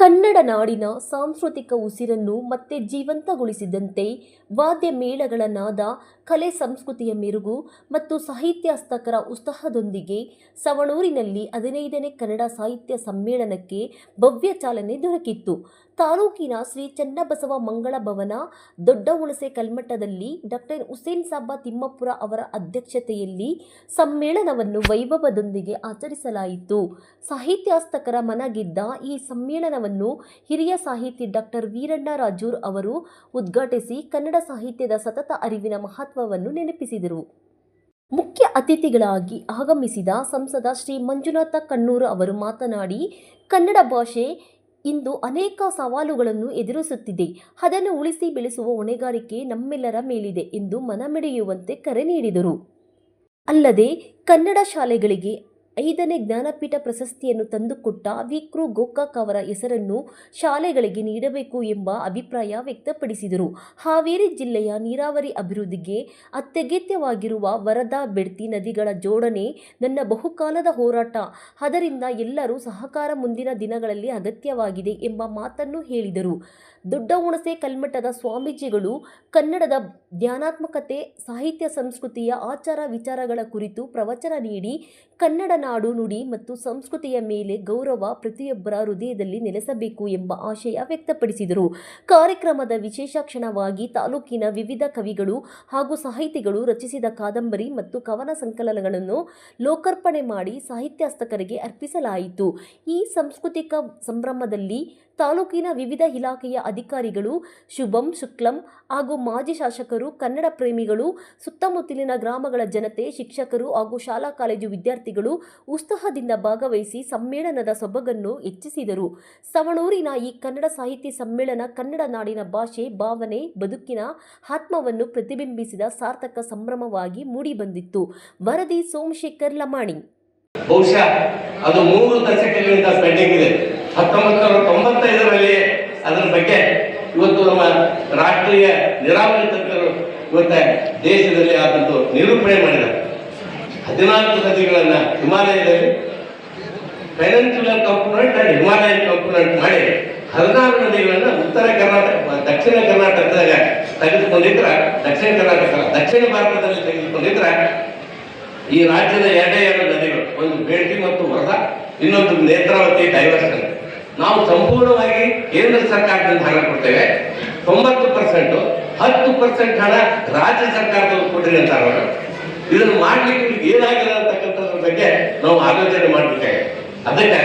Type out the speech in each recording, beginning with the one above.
ಕನ್ನಡ ನಾಡಿನ ಸಾಂಸ್ಕೃತಿಕ ಉಸಿರನ್ನು ಮತ್ತೆ ಜೀವಂತಗೊಳಿಸಿದಂತೆ ವಾದ್ಯ ಮೇಳಗಳ ನಾದ ಕಲೆ ಸಂಸ್ಕೃತಿಯ ಮೆರುಗು ಮತ್ತು ಸಾಹಿತ್ಯಾಸ್ತಕರ ಉತ್ಸಾಹದೊಂದಿಗೆ ಸವಣೂರಿನಲ್ಲಿ ಹದಿನೈದನೇ ಕನ್ನಡ ಸಾಹಿತ್ಯ ಸಮ್ಮೇಳನಕ್ಕೆ ಭವ್ಯ ಚಾಲನೆ ದೊರಕಿತ್ತು. ತಾಲೂಕಿನ ಶ್ರೀ ಚನ್ನಬಸವ ಮಂಗಳ ಭವನ ದೊಡ್ಡ ಹುಣಸೆ ಕಲ್ಮಠದಲ್ಲಿ ಡಾಕ್ಟರ್ ಹುಸೇನ್ ಸಾಬಾ ತಿಮ್ಮಪುರ ಅವರ ಅಧ್ಯಕ್ಷತೆಯಲ್ಲಿ ಸಮ್ಮೇಳನವನ್ನು ವೈಭವದೊಂದಿಗೆ ಆಚರಿಸಲಾಯಿತು. ಸಾಹಿತ್ಯಾಸ್ತಕರ ಮನಗಿದ್ದ ಈ ಸಮ್ಮೇಳನವನ್ನು ಹಿರಿಯ ಸಾಹಿತಿ ಡಾಕ್ಟರ್ ವೀರಣ್ಣ ರಾಜೂರ್ ಅವರು ಉದ್ಘಾಟಿಸಿ ಕನ್ನಡ ಸಾಹಿತ್ಯದ ಸತತ ಅರಿವಿನ ಮಹತ್ವವನ್ನು ನೆನಪಿಸಿದರು. ಮುಖ್ಯ ಅತಿಥಿಗಳಾಗಿ ಆಗಮಿಸಿದ ಸಂಸದ ಶ್ರೀ ಮಂಜುನಾಥ ಕಣ್ಣೂರು ಅವರು ಮಾತನಾಡಿ, ಕನ್ನಡ ಭಾಷೆ ಇಂದು ಅನೇಕ ಸವಾಲುಗಳನ್ನು ಎದುರಿಸುತ್ತಿದೆ. ಅದನ್ನು ಉಳಿಸಿ ಬೆಳೆಸುವ ಹೊಣೆಗಾರಿಕೆ ನಮ್ಮೆಲ್ಲರ ಮೇಲಿದೆ ಎಂದು ಮನಮೆಡೆಯುವಂತೆ ಕರೆ ನೀಡಿದರು. ಅಲ್ಲದೆ ಕನ್ನಡ ಶಾಲೆಗಳಿಗೆ ಐದನೇ ಜ್ಞಾನಪೀಠ ಪ್ರಶಸ್ತಿಯನ್ನು ತಂದುಕೊಟ್ಟ ವಿಕ್ರು ಗೋಕಾಕ್ ಅವರ ಹೆಸರನ್ನು ಶಾಲೆಗಳಿಗೆ ನೀಡಬೇಕು ಎಂಬ ಅಭಿಪ್ರಾಯ ವ್ಯಕ್ತಪಡಿಸಿದರು. ಹಾವೇರಿ ಜಿಲ್ಲೆಯ ನೀರಾವರಿ ಅಭಿವೃದ್ಧಿಗೆ ಅತ್ಯಗತ್ಯವಾಗಿರುವ ವರದಾ ಬೆಡ್ತಿ ನದಿಗಳ ಜೋಡಣೆ ನನ್ನ ಬಹುಕಾಲದ ಹೋರಾಟ. ಅದರಿಂದ ಎಲ್ಲರೂ ಸಹಕಾರ ಮುಂದಿನ ದಿನಗಳಲ್ಲಿ ಅಗತ್ಯವಾಗಿದೆ ಎಂಬ ಮಾತನ್ನು ಹೇಳಿದರು. ದೊಡ್ಡ ಹುಣಸೆ ಕಲ್ಮಠದ ಸ್ವಾಮೀಜಿಗಳು ಕನ್ನಡದ ಧ್ಯಾನಾತ್ಮಕತೆ, ಸಾಹಿತ್ಯ, ಸಂಸ್ಕೃತಿಯ ಆಚಾರ ವಿಚಾರಗಳ ಕುರಿತು ಪ್ರವಚನ ನೀಡಿ ಕನ್ನಡ ನಾಡು ನುಡಿ ಮತ್ತು ಸಂಸ್ಕೃತಿಯ ಮೇಲೆ ಗೌರವ ಪ್ರತಿಯೊಬ್ಬರ ಹೃದಯದಲ್ಲಿ ನೆಲೆಸಬೇಕು ಎಂಬ ಆಶಯ ವ್ಯಕ್ತಪಡಿಸಿದರು. ಕಾರ್ಯಕ್ರಮದ ವಿಶೇಷ ಕ್ಷಣವಾಗಿ ತಾಲೂಕಿನ ವಿವಿಧ ಕವಿಗಳು ಹಾಗೂ ಸಾಹಿತಿಗಳು ರಚಿಸಿದ ಕಾದಂಬರಿ ಮತ್ತು ಕವನ ಸಂಕಲನಗಳನ್ನು ಲೋಕಾರ್ಪಣೆ ಮಾಡಿ ಸಾಹಿತ್ಯಾಸ್ತಕರಿಗೆ ಅರ್ಪಿಸಲಾಯಿತು. ಈ ಸಾಂಸ್ಕೃತಿಕ ಸಂಭ್ರಮದಲ್ಲಿ ತಾಲೂಕಿನ ವಿವಿಧ ಇಲಾಖೆಯ ಅಧಿಕಾರಿಗಳು, ಶುಭಂ, ಶುಕ್ಲಂ ಹಾಗೂ ಮಾಜಿ ಶಾಸಕರು, ಕನ್ನಡ ಪ್ರೇಮಿಗಳು, ಸುತ್ತಮುತ್ತಲಿನ ಗ್ರಾಮಗಳ ಜನತೆ, ಶಿಕ್ಷಕರು ಹಾಗೂ ಶಾಲಾ ಕಾಲೇಜು ವಿದ್ಯಾರ್ಥಿಗಳು ಉತ್ಸಾಹದಿಂದ ಭಾಗವಹಿಸಿ ಸಮ್ಮೇಳನದ ಸೊಬಗನ್ನು ಹೆಚ್ಚಿಸಿದರು. ಸವಣೂರಿನ ಈ ಕನ್ನಡ ಸಾಹಿತ್ಯ ಸಮ್ಮೇಳನ ಕನ್ನಡ ನಾಡಿನ ಭಾಷೆ, ಭಾವನೆ, ಬದುಕಿನ ಆತ್ಮವನ್ನು ಪ್ರತಿಬಿಂಬಿಸಿದ ಸಾರ್ಥಕ ಸಂಭ್ರಮವಾಗಿ ಮೂಡಿಬಂದಿತ್ತು. ವರದಿ ಸೋಮಶೇಖರ್ ಲಮಾಣಿ. ಬಹುಶಃ ಅದು ಮೂರು ದಶಕಗಳಿಂದ ಪೆಂಡಿಂಗ್ ಇದೆ. ಹತ್ತೊಂಬತ್ತು ನೂರ ತೊಂಬತ್ತೈದರಲ್ಲಿ ಅದರ ಬಗ್ಗೆ ಇವತ್ತು ನಮ್ಮ ರಾಷ್ಟ್ರೀಯ ನಿರಾವರಿ ತಜ್ಞರು ಮತ್ತೆ ದೇಶದಲ್ಲಿ ಆದದ್ದು ನಿರೂಪಣೆ ಮಾಡಿದ್ದಾರೆ. ಹದಿನಾಲ್ಕು ನದಿಗಳನ್ನ ಹಿಮಾಲಯದಲ್ಲಿ peninsular component and Himalayan component ಮಾಡಿ ಹದಿನಾರು ನದಿಗಳನ್ನ ಉತ್ತರ ಕರ್ನಾಟಕ, ದಕ್ಷಿಣ ಕರ್ನಾಟಕದಾಗ ತೆಗೆದುಕೊಂಡಿದ್ರ, ದಕ್ಷಿಣ ಕರ್ನಾಟಕ, ದಕ್ಷಿಣ ಭಾರತದಲ್ಲಿ ತೆಗೆದುಕೊಂಡಿದ್ರ ಈ ರಾಜ್ಯದ ಎರಡೇ ಎರಡು ನದಿಗಳು, ಒಂದು ಬೇಡ್ತಿ ಮತ್ತು ಹೊರದ ಇನ್ನೊಂದು ನೇತ್ರಾವತಿ ಡೈವರ್ಷನ್. ನಾವು ಸಂಪೂರ್ಣವಾಗಿ ಕೇಂದ್ರ ಸರ್ಕಾರದಿಂದ ಹಣ ತೊಂಬತ್ತು ಪರ್ಸೆಂಟ್, ಹತ್ತು ಪರ್ಸೆಂಟ್ ಹಣ ರಾಜ್ಯ ಸರ್ಕಾರದವರು ಕೊಡ್ರಿ ಅಂತ ಅವರು. ಇದನ್ನು ಮಾಡ್ಲಿಕ್ಕೆ ಏನಾಗಿದೆ ಅಂತಕ್ಕಂಥದ್ರ ಬಗ್ಗೆ ನಾವು ಆಲೋಚನೆ ಮಾಡಬೇಕಾಗಿದೆ ಅದಕ್ಕೆ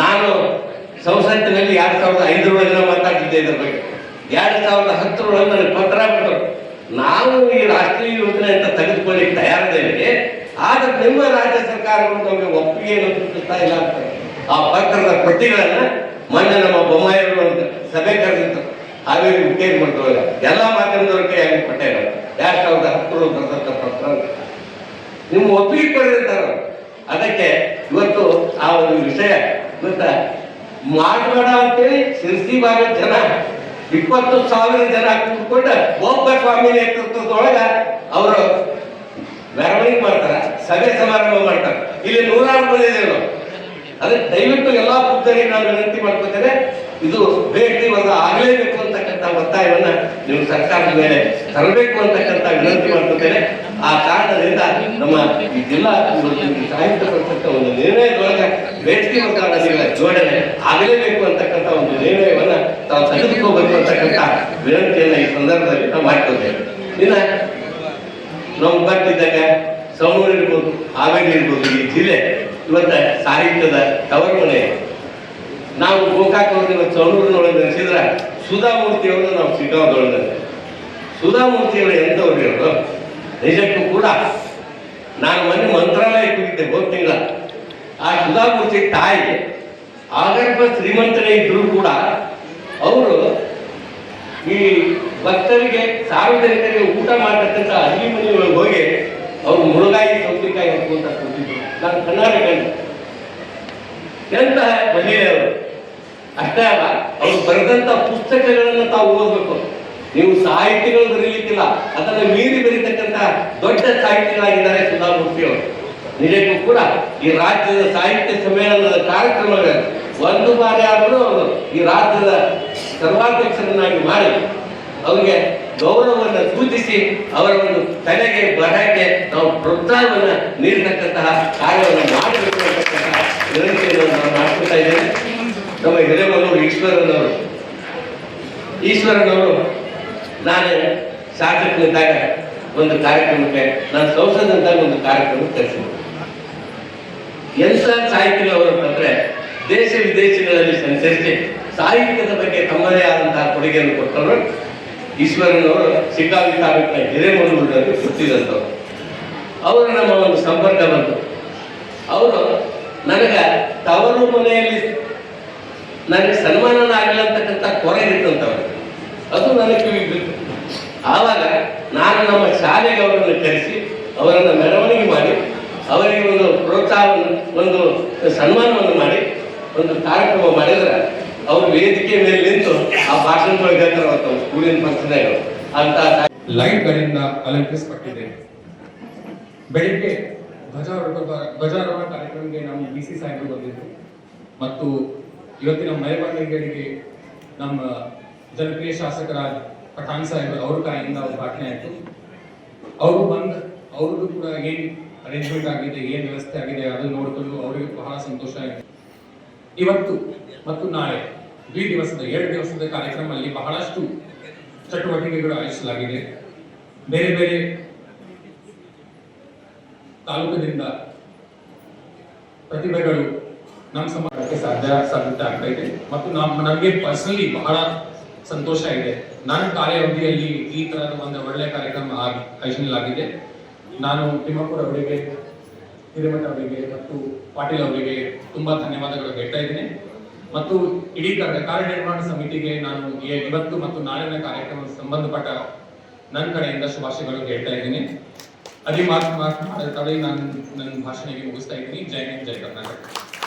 ನಾನು ಸಂಸತ್ತಿನಲ್ಲಿ ಎರಡು ಸಾವಿರದ ಐದರೊಳಗೆ ನಾವು ಮಾತಾಡ್ತಿದ್ದೆ ಇದ್ರ ಬಗ್ಗೆ. ಎರಡು ಸಾವಿರದ ಹತ್ತರೊಳಗೆ ನನಗೆ ಪತ್ರ ಬಿಟ್ಟರು ನಾವು ಈ ರಾಷ್ಟ್ರೀಯ ಯೋಜನೆ ಅಂತ ತೆಗೆದುಕೊಳ್ಳಿಕ್ಕೆ ತಯಾರಿದ್ದೇವೆ ಆದ್ರೆ ನಿಮ್ಮ ರಾಜ್ಯ ಸರ್ಕಾರಗಳು ನಮಗೆ ಒಪ್ಪಿಗೆಯನ್ನು ಸೂಚಿಸ್ತಾ ಇಲ್ಲ ಅಂತ. ಆ ಪತ್ರದ ಪ್ರತಿಗಳನ್ನ ಮೊನ್ನೆ ನಮ್ಮ ಒಂದು ಸಭೆ ಕರೆದಿತ್ತು ಹಾವೇರಿ ಉತ್ತೇಜ ಮಾಡ್ತಾವಲ್ಲ ಎಲ್ಲ ಮಾಧ್ಯಮದವ್ರ ಕೈಯಾಗಿ ಪಟ್ಟೆ ಎರಡ್ ಸಾವಿರದ ಹತ್ತರೊಳಗೆ ಬರ್ತಕ್ಕಂಥ ಪತ್ರ ನಿಮ್ಮ ಒಪ್ಪಿಗೆ ಕೊಡಿರ್ತಾರ ಅದಕ್ಕೆ ಇವತ್ತು ಆ ಒಂದು ವಿಷಯ ಇವತ್ತ ಮಾಡಬೇಡ ಅಂತೇಳಿ ಶಿರ್ಸಿ ಭಾಗದ ಜನ, ಇಪ್ಪತ್ತು ಸಾವಿರ ಜನ ಕೂತ್ಕೊಂಡು ಒಬ್ಬ ಸ್ವಾಮಿ ನೇತೃತ್ವದೊಳಗ ಅವರು ಮೆರವಣಿಗೆ ಮಾಡ್ತಾರ, ಸಭೆ ಸಮಾರಂಭ ಮಾಡ್ತಾರೆ. ಇಲ್ಲಿ ನೂರಾರು ಮಂದಿ ಅದಕ್ಕೆ ದಯವಿಟ್ಟು ಎಲ್ಲ ಬುದ್ಧರಿಗೆ ನಾನು ವಿನಂತಿ ಮಾಡ್ಕೊತೇನೆ ಇದು ಭೇಟಿ ಒಂದು ಆಗಲೇಬೇಕು ಅಂತಕ್ಕಂಥ ಒತ್ತಾಯವನ್ನ ನೀವು ಸರ್ಕಾರದ ಮೇಲೆ ತರಬೇಕು ಅಂತಕ್ಕಂಥ ವಿನಂತಿ ಮಾಡ್ಕೊತೇನೆ. ಆ ಕಾರಣದಿಂದ ನಮ್ಮ ಈ ಜಿಲ್ಲಾ ಸಾಹಿತ್ಯ ಪರಿಷತ್ ಒಂದು ನಿರ್ಣಯದೊಳಗೆ ಬೇಡಿಕೆ ನದಿಗಳ ಜೋಡಣೆ ಆಗಲೇಬೇಕು ಅಂತಕ್ಕಂಥ ಒಂದು ನಿರ್ಣಯವನ್ನ ತಾವು ತೆಗೆದುಕೋಬೇಕು ಅಂತಕ್ಕಂಥ ವಿನಂತಿಯನ್ನ ಈ ಸಂದರ್ಭದಲ್ಲಿ ನಾವು ಮಾಡ್ಕೊತೇವೆ. ಇನ್ನ ನಾವು ಬರ್ತಿದ್ದಾಗ ಸಮೂಹ ಇರ್ಬೋದು, ಹಾವೇರಿ ಇರ್ಬೋದು, ಈ ಜಿಲ್ಲೆ ಇವತ್ತ ಸಾಹಿತ್ಯದ ತವರು ಮನೆ ನಾವು ಗೋಕಾಕ್ ಚೌನೂರಿನೊಳಗೆ ನೆನೆಸಿದ್ರೆ ಸುಧಾಮೂರ್ತಿಯವ್ರನ್ನ ನೆನೆಸಿದ್ರ ಸುಧಾಮೂರ್ತಿ ಅವರನ್ನು ನಾವು ಶಿಕಾಗೋದೊಳಗೆ ಸುಧಾಮೂರ್ತಿಯವರು ಎಂಥವ್ರು ಹೇಳೋದು ನಿಜಕ್ಕೂ ಕೂಡ ನಾನು ಮೊನ್ನೆ ಮಂತ್ರಾಲಯಕ್ಕೆ ಹೋಗಿದ್ದೆ ತಿಂಗಳ. ಆ ಸುಧಾಮೂರ್ತಿ ತಾಯಿ ಆಗರ್ಭ ಶ್ರೀಮಂತನೇ ಇದ್ರು ಕೂಡ ಅವರು ಈ ಭಕ್ತರಿಗೆ, ಸಾರ್ವಜನಿಕರಿಗೆ ಊಟ ಮಾಡತಕ್ಕಂಥ ಅಡಿಗೆ ಮನೆಯೊಳಗೆ ಹೋಗಿ ಅವ್ರು ಮುಳುಗಾಯಿ ಸೌತೆಕಾಯಿ ಹಾಕುವಂತ ಕೂತಿದ್ರು. ನಾನು ಕಣ್ಣಾರೆ ಕಂಡು. ಎಂತಹ ಮಹಿಳೆಯವರು ಅಷ್ಟೇ ಅಲ್ಲ, ಅವರು ಬರೆದಂತ ಪುಸ್ತಕಗಳನ್ನು ತಾವು ಓದಬೇಕು. ನೀವು ಸಾಹಿತ್ಯಗಳು ಬರೀಲಿಕ್ಕಿಲ್ಲ, ಅದನ್ನು ಮೀರಿ ಬರೀತಕ್ಕಂತ ದೊಡ್ಡ ಸಾಹಿತಿಗಳಾಗಿದ್ದಾರೆ ಸುಧಾಮೂರ್ತಿ ಅವರು. ನಿಜಕ್ಕೂ ಕೂಡ ಈ ರಾಜ್ಯದ ಸಾಹಿತ್ಯ ಸಮ್ಮೇಳನದ ಕಾರ್ಯಕ್ರಮಗಳ ಒಂದು ಬಾರಿ ಆದರೂ ಅವರು ಈ ರಾಜ್ಯದ ಸರ್ವಾಧ್ಯಕ್ಷರನ್ನಾಗಿ ಮಾಡಿ, ಅವರಿಗೆ ಗೌರವವನ್ನು ಸೂಚಿಸಿ ಅವರ ಒಂದು ತಲೆಗೆ ಬರಕ್ಕೆ ನಾವು ಪ್ರೋತ್ಸಾಹವನ್ನು ನೀಡತಕ್ಕಂತಹ ಕಾರ್ಯವನ್ನು ಮಾಡಬೇಕು ಅಂತಕ್ಕಂತಹ ವಿನಂತಿಯನ್ನು ನಾನು ಮಾಡ್ಕೊತಾ ಇದ್ದೇನೆ ನಮ್ಮ ಹಿರೇಮನವರು ಈಶ್ವರನವರು. ಈಶ್ವರನವರು ನಾನು ಶಾಸಕನಿದ್ದಾಗ ಒಂದು ಕಾರ್ಯಕ್ರಮಕ್ಕೆ, ನಾನು ಸಂಸದನಿದ್ದಾಗ ಒಂದು ಕಾರ್ಯಕ್ರಮಕ್ಕೆ ಕರೆಸಿದ್ದೆ. ಎಂತ ಅವರು ಅಂತಂದ್ರೆ ದೇಶ ವಿದೇಶಗಳಲ್ಲಿ ಸಂಚರಿಸಿ ಸಾಹಿತ್ಯದ ಬಗ್ಗೆ ತಮ್ಮದೇ ಆದಂತಹ ಕೊಡುಗೆಯನ್ನು ಕೊಟ್ಟವರು ಈಶ್ವರನವರು. ಸಿಕ್ಕಾಗಿ ತಾಲೂಕಿನ ಹಿರೇಮನೂರಿನಲ್ಲಿ ಹುಟ್ಟಿದಂಥವ್ರು. ಅವರು ನಮ್ಮ ಒಂದು ಸಂಪರ್ಕ ಬಂತು. ಅವರು ನನಗೆ ತವರು ಮನೆಯಲ್ಲಿ ನನಗೆ ಸನ್ಮಾನನ ಆಗಿಲ್ಲ ಅಂತಕ್ಕಂಥ ಕೊರೆ ಅವರು ಅದು ನನಗೆ ಬಿತ್ತು ಆವಾಗ ನಾನು ನಮ್ಮ ಶಾಲೆಗೆ ಅವರನ್ನು ಕರೆಸಿ, ಅವರನ್ನು ಮೆರವಣಿಗೆ ಮಾಡಿ, ಅವರಿಗೆ ಒಂದು ಪ್ರೋತ್ಸಾಹ, ಒಂದು ಸನ್ಮಾನವನ್ನು ಮಾಡಿ, ಒಂದು ಕಾರ್ಯಕ್ರಮ ಮಾಡಿದ್ರೆ ಅವರು ವೇದಿಕೆ ಮೇಲೆ ನಿಂತು ಆ ಭಾಷಣದೊಳಗೆ ಹೇಳ್ತಾರಂತ ಸ್ಕೂಲಿನ ಫಂಕ್ಷನ್ ಅಂತ ಲೈಟ್ಗಳಿಂದ ಅಲಂಕರಿಸಲ್ಪಟ್ಟಿದೆ. ಬೆಳಿಗ್ಗೆ ಧ್ವಜಾರೋಹಣ ಧ್ವಜಾರೋಹಣ ಕಾರ್ಯಕ್ರಮಕ್ಕೆ ನಮ್ಮ ಬಿ ಸಿ ಸಾಹೇಬರು ಬಂದಿದ್ದರು ಮತ್ತು ಇವತ್ತಿನ ಮೆರವಣಿಗೆಗಳಿಗೆ ನಮ್ಮ ಜನಪ್ರಿಯ ಶಾಸಕರಾದ ಪಠಾಣ್ ಸಾಹೇಬ್ ಅವ್ರ ಕಾಯಿಂದ ಉದ್ಘಾಟನೆ ಆಯಿತು. ಅವರು ಬಂದು ಅವ್ರಿಗೂ ಕೂಡ ಏನು ಅರೇಂಜ್ಮೆಂಟ್ ಆಗಿದೆ, ಏನು ವ್ಯವಸ್ಥೆ ಆಗಿದೆ ಅದನ್ನು ನೋಡಿಕೊಂಡು ಅವರಿಗೆ ಬಹಳ ಸಂತೋಷ ಆಯಿತು. ಇವತ್ತು ಮತ್ತು ನಾಳೆ ದ್ವಿ ದಿವಸದ, ಎರಡು ದಿವಸದ ಕಾರ್ಯಕ್ರಮದಲ್ಲಿ ಬಹಳಷ್ಟು ಚಟುವಟಿಕೆಗಳು ಆಯೋಜಿಸಲಾಗಿದೆ. ಬೇರೆ ಬೇರೆ ತಾಲೂಕಿನಿಂದ ಪ್ರತಿಭೆಗಳು ನಮ್ಮ ಸಮಾಜಕ್ಕೆ ಸಾಧ್ಯ ಸಾಧ್ಯತೆ ಆಗ್ತಾ ಇದೆ. ಮತ್ತು ನಮ್ಮ ನನಗೆ ಪರ್ಸನಲಿ ಬಹಳ ಸಂತೋಷ ಇದೆ. ನಾನು ಕಾರ್ಯಾವಧಿಯಲ್ಲಿ ಈ ತರಹದ ಒಂದು ಒಳ್ಳೆಯ ಕಾರ್ಯಕ್ರಮ ಆಗಿ ಆಯೋಜನೆಯಾಗಿದೆ ನಾನು ತಿಮ್ಮಪ್ಪುರ ಅವರಿಗೆ, ಹಿರೇಮಠ ಅವರಿಗೆ ಮತ್ತು ಪಾಟೀಲ್ ಅವರಿಗೆ ತುಂಬಾ ಧನ್ಯವಾದಗಳು ಹೇಳ್ತಾ ಇದ್ದೀನಿ. ಮತ್ತು ಇಡೀ ಕಾರ್ಯ, ಕಾರ್ಯನಿರ್ವಹಣ ಸಮಿತಿಗೆ ನಾನು ಇವತ್ತು ಮತ್ತು ನಾಳಿನ ಕಾರ್ಯಕ್ರಮ ಸಂಬಂಧಪಟ್ಟ ನನ್ನ ಕಡೆಯಿಂದ ಶುಭಾಶಯಗಳು ಹೇಳ್ತಾ ಇದ್ದೀನಿ. ಅದೇ ಮಾತು ಮಾತು ನಾನು ನನ್ನ ಭಾಷಣಕ್ಕೆ ಮುಗಿಸ್ತಾ ಇದ್ದೀನಿ. ಜೈ ಹಿಂದ್, ಜೈ ಕರ್ನಾಟಕ.